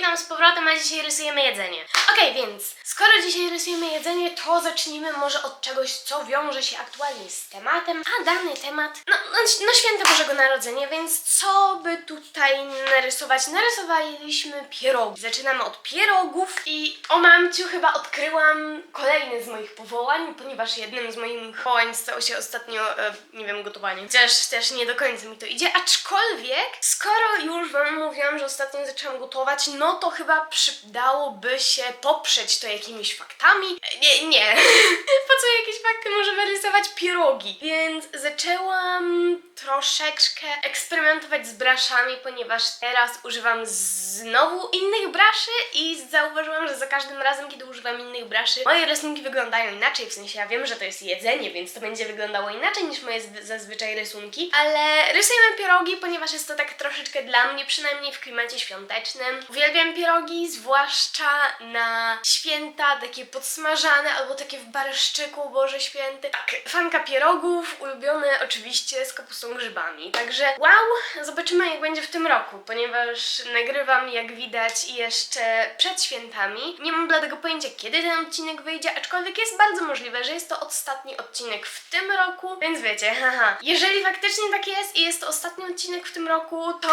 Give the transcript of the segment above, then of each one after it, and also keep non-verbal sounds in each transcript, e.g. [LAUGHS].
witam z powrotem, a dzisiaj rysujemy jedzenie. Okej, więc skoro dzisiaj rysujemy jedzenie, to zacznijmy może od czegoś, co wiąże się aktualnie z tematem, a dany temat, no, no, no święto Bożego Narodzenia, więc co by tutaj narysować? Narysowaliśmy pierogi. Zaczynamy od pierogów i o mamciu chyba odkryłam kolejny z moich powołań, ponieważ jednym z moich powołań stało się ostatnio, e, nie wiem, gotowanie. Chociaż też nie do końca mi to idzie, aczkolwiek skoro już wam mówiłam, że ostatnio zaczęłam gotować, no to chyba przydałoby się poprzeć to jakimiś faktami. Nie, nie. [LAUGHS] po co jakieś fakty możemy rysować pierogi? Więc zaczęłam troszeczkę eksperymentować z braszami, ponieważ teraz używam znowu innych braszy i zauważyłam, że za każdym razem, kiedy używam innych braszy, moje rysunki wyglądają inaczej. W sensie ja wiem, że to jest jedzenie, więc to będzie wyglądało inaczej niż moje zwy- zazwyczaj rysunki, ale rysujemy pierogi, ponieważ jest to tak troszeczkę dla mnie, przynajmniej w klimacie świątecznym. Uwielbiam pierogi, zwłaszcza na święta, takie podsmażane albo takie w barszczyku, Boże Święty. Tak, fanka pierogów, ulubione oczywiście z kapustą grzybami. Także wow, zobaczymy jak będzie w tym roku, ponieważ nagrywam jak widać jeszcze przed świętami. Nie mam bladego pojęcia kiedy ten odcinek wyjdzie, aczkolwiek jest bardzo możliwe, że jest to ostatni odcinek w tym roku, więc wiecie, [LAUGHS] haha. Jeżeli faktycznie tak jest i jest to ostatni odcinek w tym roku, to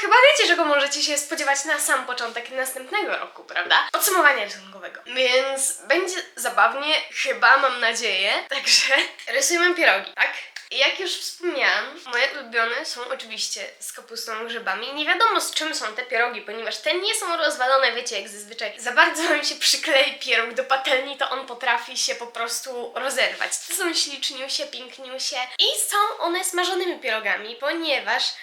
chyba wiecie, czego możecie się spodziewać na sam początek następnego roku, prawda? Podsumowania rysunkowego. Więc będzie zabawnie, chyba, mam nadzieję. Także [LAUGHS] rysujemy pierogi, tak? Jak już wspomniałam, moje ulubione są oczywiście z kapustą grzybami. Nie wiadomo z czym są te pierogi, ponieważ te nie są rozwalone, wiecie, jak zazwyczaj. Za bardzo wam się przyklei pieróg do patelni, to on potrafi się po prostu rozerwać. To są śliczniusie, piękniusie i są one smażonymi pierogami, ponieważ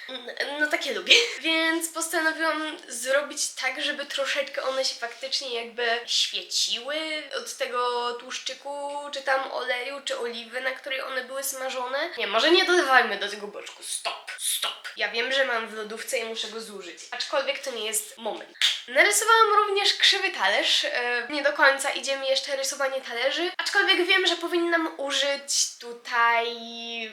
no takie lubię. [LAUGHS] Więc postanowiłam zrobić tak, żeby troszeczkę one się faktycznie jakby świeciły od tego tłuszczyku, czy tam oleju, czy oliwy, na której one były smażone. Nie, może nie dodawajmy do tego boczku. Stop, stop. Ja wiem, że mam w lodówce i muszę go zużyć. Aczkolwiek to nie jest moment. Narysowałam również krzywy talerz. E, nie do końca idzie mi jeszcze rysowanie talerzy. Aczkolwiek wiem, że powinnam użyć tutaj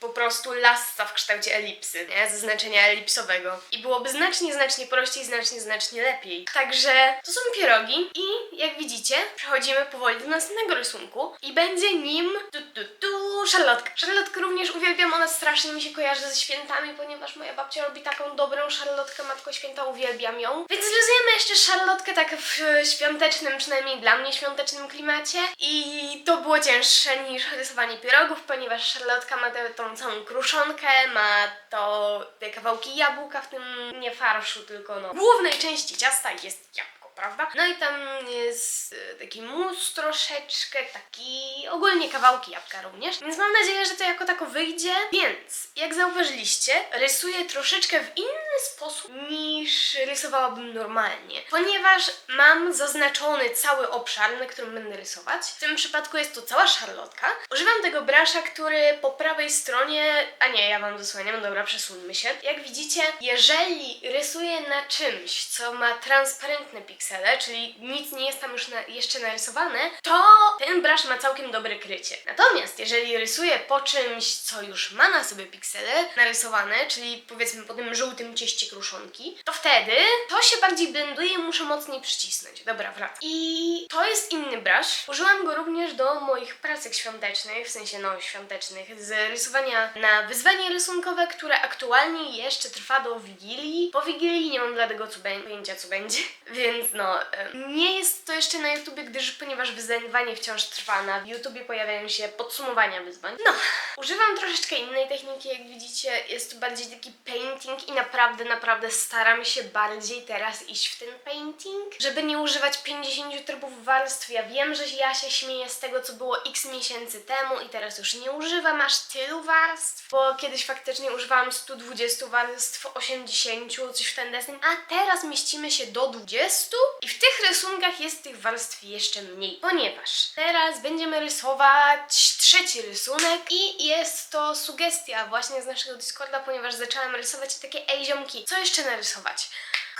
po prostu lasa w kształcie elipsy, nie? Zaznaczenia elipsowego. I byłoby znacznie, znacznie prościej, znacznie, znacznie lepiej. Także to są pierogi i jak widzicie, przechodzimy powoli do następnego rysunku i będzie nim tu, tu, tu, szarlotka. Szarlotkę również uwielbiam, ona strasznie mi się kojarzy ze świętami, ponieważ moja babcia robi taką dobrą szarlotkę, Matko Święta, uwielbiam ją. Więc rysujemy jeszcze szarlotkę tak w świątecznym, przynajmniej dla mnie świątecznym klimacie i to było cięższe niż rysowanie pierogów, ponieważ szarlotka ma tę tą całą kruszonkę, ma to te kawałki jabłka w tym nie farszu, tylko no głównej części ciasta jest jabłko prawda? No i tam jest e, taki mus troszeczkę, taki ogólnie kawałki jabłka również. Więc mam nadzieję, że to jako tako wyjdzie. Więc, jak zauważyliście, rysuję troszeczkę w inny sposób niż rysowałabym normalnie. Ponieważ mam zaznaczony cały obszar, na którym będę rysować. W tym przypadku jest to cała szarlotka. Używam tego brasza, który po prawej stronie... A nie, ja wam zasłaniam, dobra, przesuńmy się. Jak widzicie, jeżeli rysuję na czymś, co ma transparentne piksele, czyli nic nie jest tam już na, jeszcze narysowane, to ten brush ma całkiem dobre krycie. Natomiast jeżeli rysuję po czymś, co już ma na sobie piksele narysowane, czyli powiedzmy po tym żółtym cieście kruszonki, to wtedy to się bardziej blenduje i muszę mocniej przycisnąć. Dobra, wracam. I to jest inny brush. Użyłam go również do moich pracek świątecznych, w sensie no świątecznych, z rysowania na wyzwanie rysunkowe, które aktualnie jeszcze trwa do Wigilii. Po Wigilii nie mam dlatego co bę- pojęcia co będzie, [LAUGHS] więc no em, nie jest to jeszcze na YouTubie, gdyż ponieważ wyzwanie wciąż trwa, na YouTubie pojawiają się podsumowania wyzwań. No, używam troszeczkę innej techniki, jak widzicie, jest to bardziej taki painting i naprawdę, naprawdę staram się bardziej teraz iść w ten painting, żeby nie używać 50 trybów warstw. Ja wiem, że ja się śmieję z tego, co było x miesięcy temu i teraz już nie używam aż tylu warstw, bo kiedyś faktycznie używałam 120 warstw, 80, coś w ten deseń, a teraz mieścimy się do 20 i w tych rysunkach jest tych warstw jeszcze mniej, ponieważ teraz będziemy rysować trzeci rysunek i jest to sugestia właśnie z naszego Discorda, ponieważ zaczęłam rysować takie ej ziomki, co jeszcze narysować?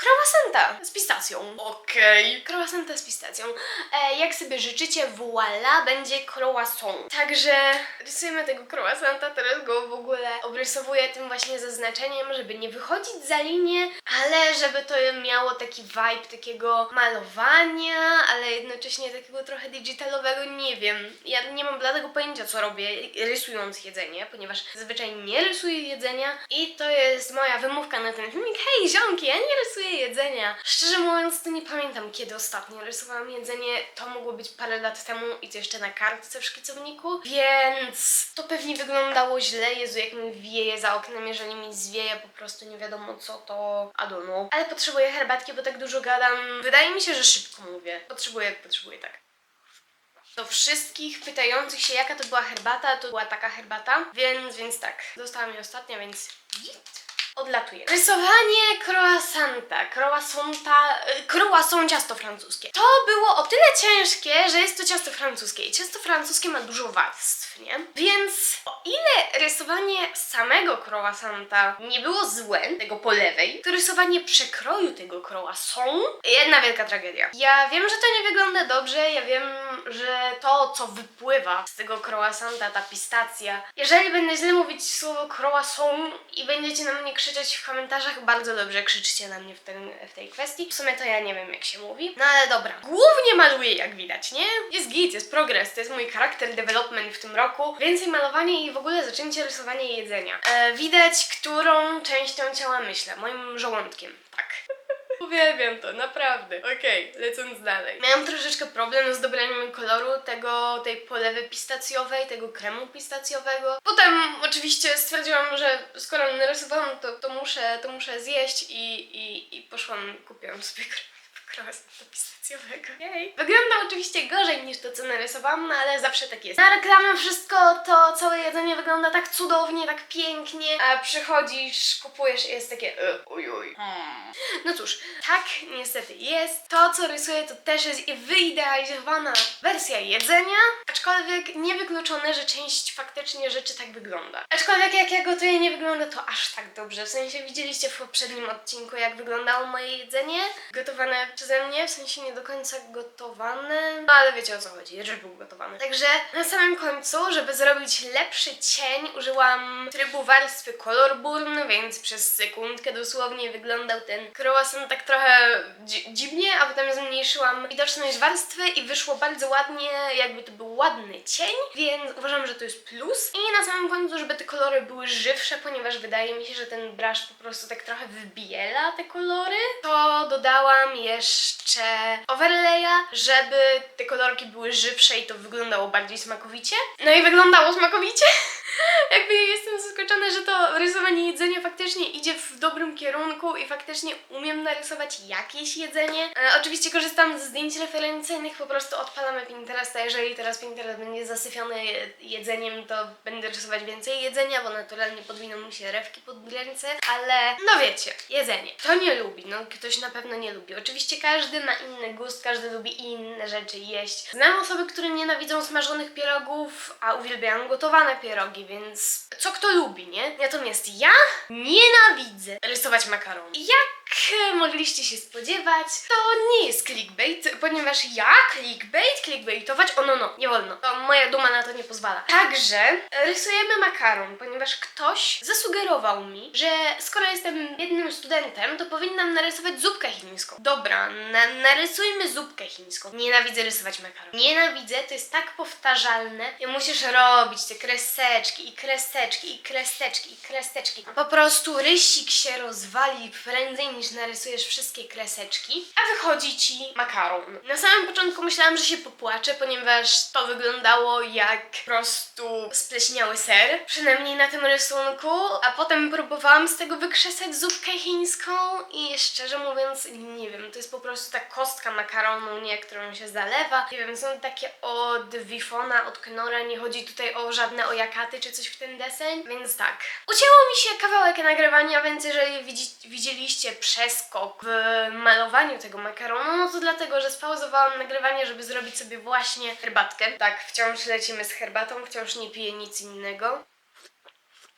Croissanta z pistacją. Okej. Croissanta z pistacją. E, jak sobie życzycie, voila, będzie croissant. Także rysujemy tego croissanta, teraz go w ogóle obrysowuję tym właśnie zaznaczeniem, żeby nie wychodzić za linię, ale żeby to miało taki vibe takiego malowania, ale jednocześnie takiego trochę digitalowego, nie wiem. Ja nie mam bladego pojęcia, co robię rysując jedzenie, ponieważ zazwyczaj nie rysuję jedzenia i to jest moja wymówka na ten filmik. Hej, ziomki, ja nie rysuję jedzenia. Szczerze mówiąc, to nie pamiętam, kiedy ostatnio rysowałam jedzenie. To mogło być parę lat temu i to jeszcze na kartce w szkicowniku, więc to pewnie wyglądało źle. Jezu, jak mi wieje za oknem, jeżeli mi zwieje po prostu nie wiadomo co, to know. Ale potrzebuję herbatki, bo tak dużo gadam. Wydaje mi się, że szybko mówię. Potrzebuję, potrzebuję tak. Do wszystkich pytających się, jaka to była herbata, to była taka herbata, więc, więc tak. Dostałam jej ostatnio, więc git. Odlatuję. Rysowanie croissanta, croissanta, y, croissant ciasto francuskie. To było o tyle ciężkie, że jest to ciasto francuskie i ciasto francuskie ma dużo warstw, nie? Więc o ile rysowanie samego croissanta nie było złe, tego po lewej, to rysowanie przekroju tego croissant jedna wielka tragedia. Ja wiem, że to nie wygląda dobrze, ja wiem, że to, co wypływa z tego croissanta, ta pistacja, jeżeli będę źle mówić słowo croissant i będziecie na mnie krzyczeć w komentarzach, bardzo dobrze krzyczcie na mnie w, ten, w tej kwestii. W sumie to ja nie wiem, jak się mówi. No ale dobra. Głównie maluję, jak widać, nie? Jest git, jest progres, to jest mój charakter development w tym roku. Więcej malowania i w ogóle zaczęcie rysowania jedzenia. E, widać, którą częścią ciała myślę. Moim żołądkiem, tak. Uwielbiam to, naprawdę. Okej, lecąc dalej. Miałam troszeczkę problem z dobraniem koloru tego, tej polewy pistacjowej, tego kremu pistacjowego. Potem oczywiście stwierdziłam, że skoro narysowałam, to, to, muszę, to muszę zjeść i, i, i poszłam, kupiłam sobie croissanta pistacjowego. Jej. Wygląda oczywiście gorzej niż to, co narysowałam, no ale zawsze tak jest. Na reklamę wszystko to całe jedzenie wygląda tak cudownie, tak pięknie, a przychodzisz, kupujesz i jest takie e, uj, uj. No cóż, tak niestety jest. To, co rysuję, to też jest wyidealizowana wersja jedzenia, aczkolwiek niewykluczone, że część faktycznie rzeczy tak wygląda. Aczkolwiek jak ja gotuję, nie wygląda to aż tak dobrze. W sensie widzieliście w poprzednim odcinku, jak wyglądało moje jedzenie, gotowane przeze mnie, w sensie nie do końca gotowane, no ale wiecie o co chodzi, że był gotowany. Także na samym końcu, żeby zrobić lepszy cień, użyłam trybu warstwy Color Burn, więc przez sekundkę dosłownie wyglądał ten croissant tak trochę dzi- dziwnie, a potem zmniejszyłam widoczność warstwy i wyszło bardzo ładnie, jakby to był ładny cień, więc uważam, że to jest plus. I na samym końcu, żeby te kolory były żywsze, ponieważ wydaje mi się, że ten brush po prostu tak trochę wybiela te kolory, to dodałam jeszcze overlaya, żeby te kolorki były żywsze i to wyglądało bardziej smakowicie. No i wyglądało smakowicie. [LAUGHS] Jakby jestem zaskoczona, że to rysowanie jedzenia faktycznie idzie w dobrym kierunku i faktycznie umiem narysować jakieś jedzenie. E, oczywiście korzystam z zdjęć referencyjnych, po prostu odpalamy Pinteresta. Jeżeli teraz Pinterest będzie zasyfiony je- jedzeniem, to będę rysować więcej jedzenia, bo naturalnie podwiną mi się rewki pod ręce, ale no wiecie, jedzenie. Kto nie lubi? No ktoś na pewno nie lubi. Oczywiście każdy ma inny gust, każdy lubi inne rzeczy jeść. Znam osoby, które nienawidzą smażonych pierogów, a uwielbiają gotowane pierogi, więc co kto lubi, nie? Natomiast ja nienawidzę rysować makaron. Jak mogliście się spodziewać, to nie jest clickbait, ponieważ ja clickbait, clickbaitować, o no no, nie wolno. To moja duma na to nie pozwala. Także e, rysujemy makaron, ponieważ ktoś zasugerował mi, że skoro jestem biednym studentem, to powinnam narysować zupkę chińską. Dobra, na, narysujmy zupkę chińską. Nienawidzę rysować makaron. Nienawidzę, to jest tak powtarzalne. I musisz robić te kreseczki i kreseczki i kreseczki i kreseczki. Po prostu rysik się rozwali prędzej niż narysujesz wszystkie kreseczki, a wychodzi ci makaron. Na samym początku myślałam, że się popłaczę, ponieważ to wyglądało jak po prostu spleśniały ser, przynajmniej na tym rysunku, a potem próbowałam z tego wykrzesać zupkę chińską i szczerze mówiąc, nie wiem, to jest po prostu ta kostka makaronu, nie, którą się zalewa. Nie wiem, są takie od Wifona, od Knora, nie chodzi tutaj o żadne ojakaty czy coś w ten deseń, więc tak. Ucięło mi się kawałek nagrywania, więc jeżeli widzi, widzieliście przeskok w malowaniu tego makaronu, no to dlatego, że spauzowałam nagrywanie, żeby zrobić sobie właśnie herbatkę. Tak, wciąż lecimy z herbatą, wciąż nie piję nic innego.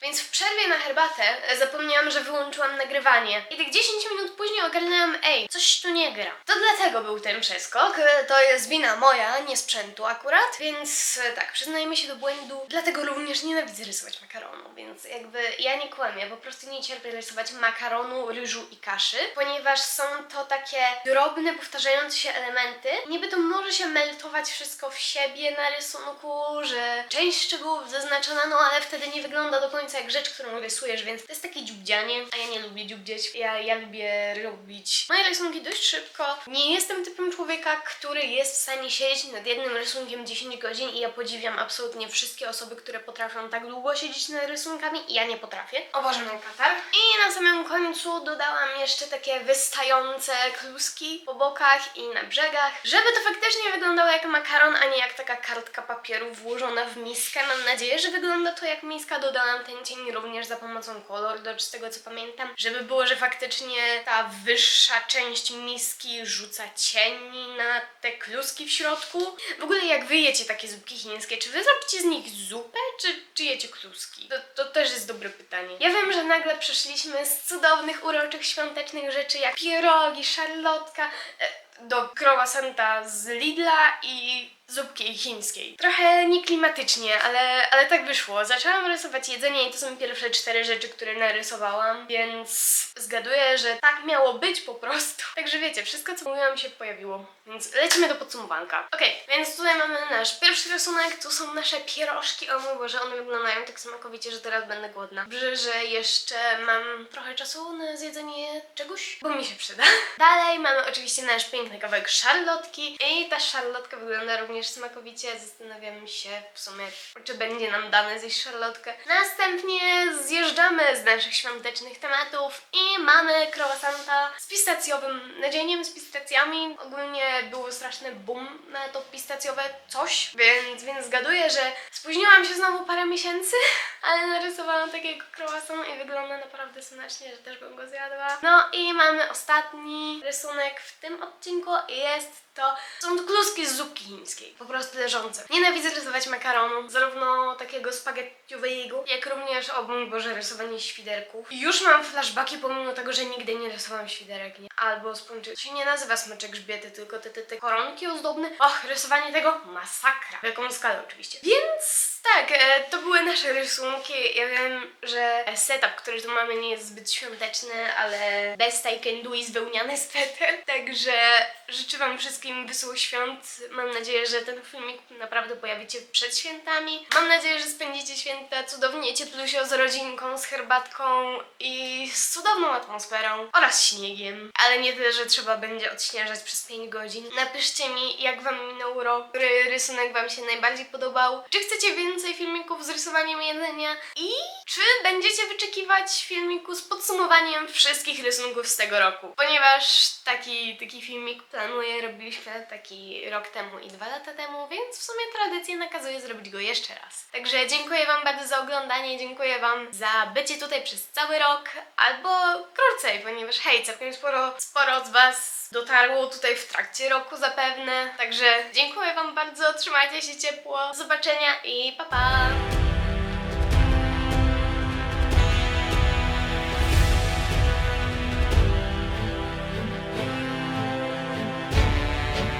Więc w przerwie na herbatę e, zapomniałam, że wyłączyłam nagrywanie. I tak 10 minut później ogarnęłam, ej, coś tu nie gra. To dlatego był ten przeskok. E, To jest wina moja, nie sprzętu akurat. Więc e, tak, przyznajmy się do błędu. Dlatego również nienawidzę rysować makaronu. Więc jakby ja nie kłamię, po prostu nie cierpię rysować makaronu, ryżu i kaszy, ponieważ są to takie drobne, powtarzające się elementy. Niby to może się meltować wszystko w siebie na rysunku, że część szczegółów zaznaczona, no ale wtedy nie wygląda do końca jak rzecz, którą rysujesz, więc to jest takie dziubdzianie, a ja nie lubię dziubdzieć. Ja, ja lubię robić moje rysunki dość szybko. Nie jestem typem człowieka, który jest w stanie siedzieć nad jednym rysunkiem 10 godzin i ja podziwiam absolutnie wszystkie osoby, które potrafią tak długo siedzieć nad rysunkami i ja nie potrafię. O mam katar. I na samym końcu dodałam jeszcze takie wystające kluski po bokach i na brzegach, żeby to faktycznie wyglądało jak makaron, a nie jak taka kartka papieru włożona w miskę. Mam nadzieję, że wygląda to jak miska. Dodałam ten cień również za pomocą kolor, z tego co pamiętam, żeby było, że faktycznie ta wyższa część miski rzuca cień na te kluski w środku. W ogóle jak wy jecie takie zupki chińskie, czy wy zrobicie z nich zupę, czy, czy jecie kluski? To, to też jest dobre pytanie. Ja wiem, że nagle przeszliśmy z cudownych, uroczych, świątecznych rzeczy jak pierogi, szarlotka, e, do croissanta z Lidla i zupki chińskiej. Trochę nieklimatycznie, ale, ale tak wyszło. Zaczęłam rysować jedzenie i to są pierwsze cztery rzeczy, które narysowałam, więc zgaduję, że tak miało być po prostu. [LAUGHS] Także wiecie, wszystko co mówiłam się pojawiło. Więc lecimy do podsumowanka. Okej, więc tutaj mamy nasz pierwszy rysunek, tu są nasze pierożki. O mój Boże, one wyglądają tak smakowicie, że teraz będę głodna. Dobrze, że jeszcze mam trochę czasu na zjedzenie czegoś, bo mi się przyda. [LAUGHS] Dalej mamy oczywiście nasz piękny kawałek szarlotki i ta szarlotka wygląda również smakowicie. Zastanawiam się w sumie, czy będzie nam dane zjeść szarlotkę. Następnie zjeżdżamy z naszych świątecznych tematów i mamy croissanta z pistacjowym nadzieniem, z pistacjami. Ogólnie było straszny boom na to pistacjowe coś, więc, więc zgaduję, że spóźniłam się znowu parę miesięcy, [LAUGHS] ale narysowałam takiego croissant i wygląda naprawdę smacznie, że też bym go zjadła. No i mamy ostatni rysunek w tym odcinku i jest to, są to kluski z zupki chińskiej, po prostu leżące. Nienawidzę rysować makaronu, zarówno takiego spaghettiowego, jak również, o mój Boże, rysowanie świderków. Już mam flashbacki pomimo tego, że nigdy nie rysowałam świderek, nie? Albo spończy. To się nie nazywa smyczek grzbiety, tylko te, te, te koronki ozdobne. Och, rysowanie tego masakra. W jaką skalę oczywiście. Więc tak, e, to były nasze rysunki. Ja wiem, że setup, który tu mamy nie jest zbyt świąteczny, ale best I can do wełniany. Także życzę wam wszystkim wesołych świąt. Mam nadzieję, że ten filmik naprawdę pojawi się przed świętami. Mam nadzieję, że spędzicie święta cudownie cieplusio z rodzinką, z herbatką i z cudowną atmosferą oraz śniegiem. Ale nie tyle, że trzeba będzie odśnieżać przez 5 godzin. Napiszcie mi, jak wam minął rok, który rysunek wam się najbardziej podobał. Czy chcecie więcej filmików z rysowaniem jedzenia? I czy będziecie wyczekiwać filmiku z podsumowaniem wszystkich rysunków z tego roku? Ponieważ taki, taki filmik planuję, robiliśmy taki rok temu i dwa lata temu, więc w sumie tradycja nakazuje zrobić go jeszcze raz. Także dziękuję Wam bardzo za oglądanie, dziękuję Wam za bycie tutaj przez cały rok, albo krócej, ponieważ hej, całkiem sporo, sporo z Was dotarło tutaj w trakcie roku zapewne. Także dziękuję Wam bardzo, trzymajcie się ciepło, do zobaczenia i pa pa!